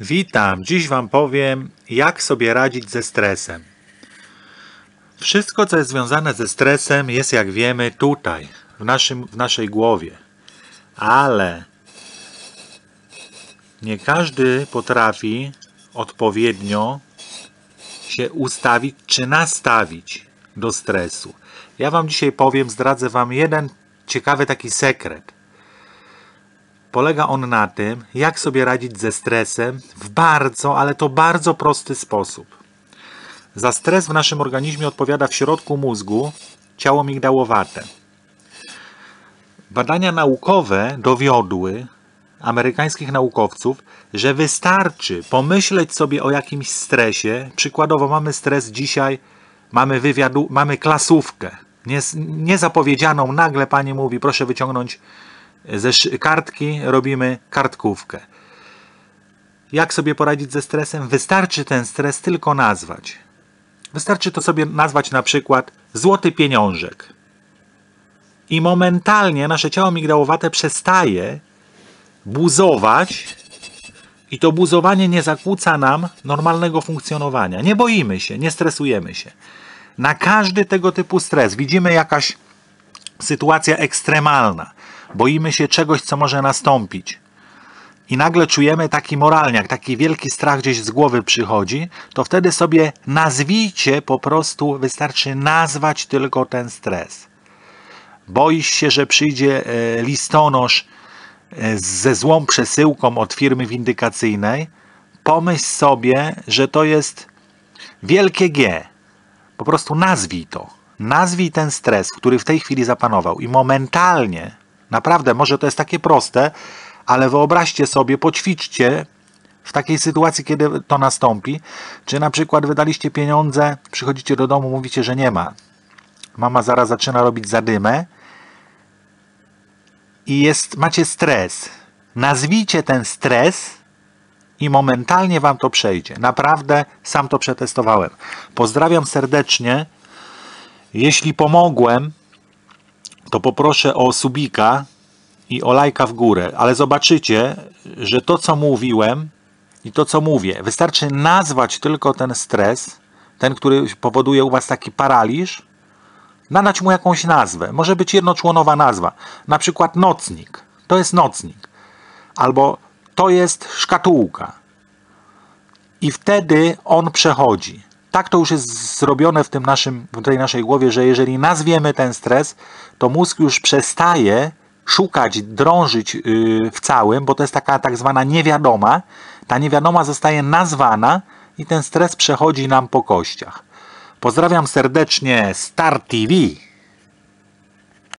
Witam. Dziś Wam powiem, jak sobie radzić ze stresem. Wszystko, co jest związane ze stresem, jest, jak wiemy, tutaj, w, naszym, w naszej głowie. Ale nie każdy potrafi odpowiednio się ustawić czy nastawić do stresu. Ja Wam dzisiaj powiem, zdradzę Wam jeden ciekawy taki sekret. Polega on na tym, jak sobie radzić ze stresem w bardzo, ale to bardzo prosty sposób. Za stres w naszym organizmie odpowiada w środku mózgu ciało migdałowate. Badania naukowe dowiodły amerykańskich naukowców, że wystarczy pomyśleć sobie o jakimś stresie. Przykładowo mamy stres dzisiaj, mamy wywiadu, mamy klasówkę. Niezapowiedzianą, nagle pani mówi, proszę wyciągnąć ze kartki robimy kartkówkę. Jak sobie poradzić ze stresem? Wystarczy ten stres tylko nazwać. Wystarczy to sobie nazwać na przykład złoty pieniążek. I momentalnie nasze ciało migdałowate przestaje buzować i to buzowanie nie zakłóca nam normalnego funkcjonowania. Nie boimy się, nie stresujemy się. Na każdy tego typu stres widzimy jakaś sytuacja ekstremalna boimy się czegoś, co może nastąpić. I nagle czujemy taki moralniak, taki wielki strach gdzieś z głowy przychodzi, to wtedy sobie nazwijcie po prostu, wystarczy nazwać tylko ten stres. Boisz się, że przyjdzie e, listonosz e, ze złą przesyłką od firmy windykacyjnej, pomyśl sobie, że to jest wielkie G. Po prostu nazwij to. Nazwij ten stres, który w tej chwili zapanował i momentalnie Naprawdę, może to jest takie proste, ale wyobraźcie sobie, poćwiczcie w takiej sytuacji, kiedy to nastąpi, czy na przykład wydaliście pieniądze, przychodzicie do domu, mówicie, że nie ma. Mama zaraz zaczyna robić zadymę i jest, macie stres. Nazwijcie ten stres i momentalnie wam to przejdzie. Naprawdę sam to przetestowałem. Pozdrawiam serdecznie. Jeśli pomogłem, to poproszę o subika i o lajka w górę, ale zobaczycie, że to co mówiłem i to co mówię, wystarczy nazwać tylko ten stres, ten, który powoduje u Was taki paraliż, nadać mu jakąś nazwę. Może być jednoczłonowa nazwa, na przykład nocnik. To jest nocnik. Albo to jest szkatułka. I wtedy on przechodzi tak to już jest zrobione w tym naszym, w tej naszej głowie, że jeżeli nazwiemy ten stres, to mózg już przestaje szukać, drążyć yy, w całym, bo to jest taka tak zwana niewiadoma. Ta niewiadoma zostaje nazwana i ten stres przechodzi nam po kościach. Pozdrawiam serdecznie Star TV.